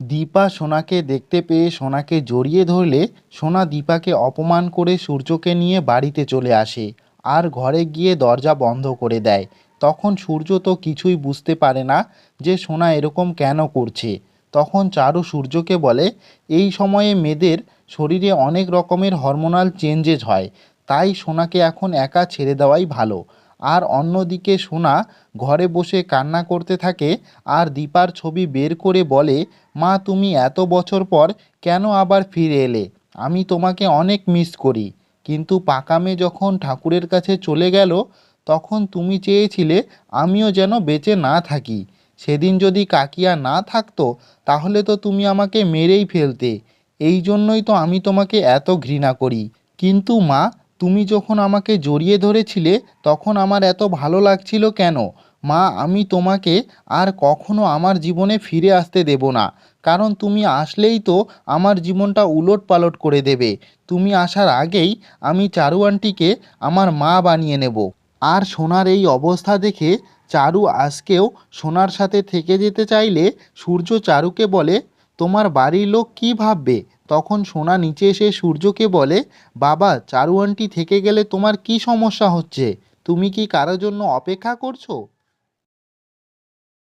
দীপা সোনাকে দেখতে পেয়ে সোনাকে জড়িয়ে ধরলে সোনা দীপাকে অপমান করে সূর্যকে নিয়ে বাড়িতে চলে আসে, আর ঘরে গিয়ে দরজা বন্ধ করে দেয়। তখন সূর্য তো কিছুই বুঝতে পারে না যে সোনা এরকম কেন করছে। তখন চারু সূর্যকে বলে, এই সময়ে মেয়েদের শরীরে অনেক রকমের হরমোনাল চেঞ্জেস হয়, তাই সোনাকে এখন একা ছেড়ে দেওয়াই ভালো। আর অন্যদিকে সোনা ঘরে বসে কান্না করতে থাকে আর দীপার ছবি বের করে বলে, মা, তুমি এত বছর পর কেন আবার ফিরে এলে? আমি তোমাকে অনেক মিস করি। কিন্তু পাকামে যখন ঠাকুরের কাছে চলে গেল, তখন তুমি চেয়েছিলে আমিও যেন বেঁচে না থাকি। সেদিন যদি কাকিয়া না থাকতো, তাহলে তো তুমি আমাকে মেরেই ফেলতে। এই জন্যই তো আমি তোমাকে এত ঘৃণা করি। কিন্তু মা তুমি যখন আমাকে জড়িয়ে ধরেছিলে, তখন আমার এত ভালো লাগছিল কেন? মা, আমি তোমাকে আর কখনো আমার জীবনে ফিরে আসতে দেব না। কারণ তুমি আসলেই তো আমার জীবনটা উলট পালট করে দেবে। তুমি আসার আগেই আমি চারু আন্টিকে আমার মা বানিয়ে নেব। আর সোনার এই অবস্থা দেখে চারু আজকেও সোনার সাথে থেকে যেতে চাইলে সূর্য চারুকে বলে, তোমার বাড়ির লোক কী ভাববে? তখন সোনা নিচে এসে সূর্যকে বলে, বাবা চারু আন্টি থেকে গেলে তোমার কী সমস্যা হচ্ছে? তুমি কি কারও জন্য অপেক্ষা করছ?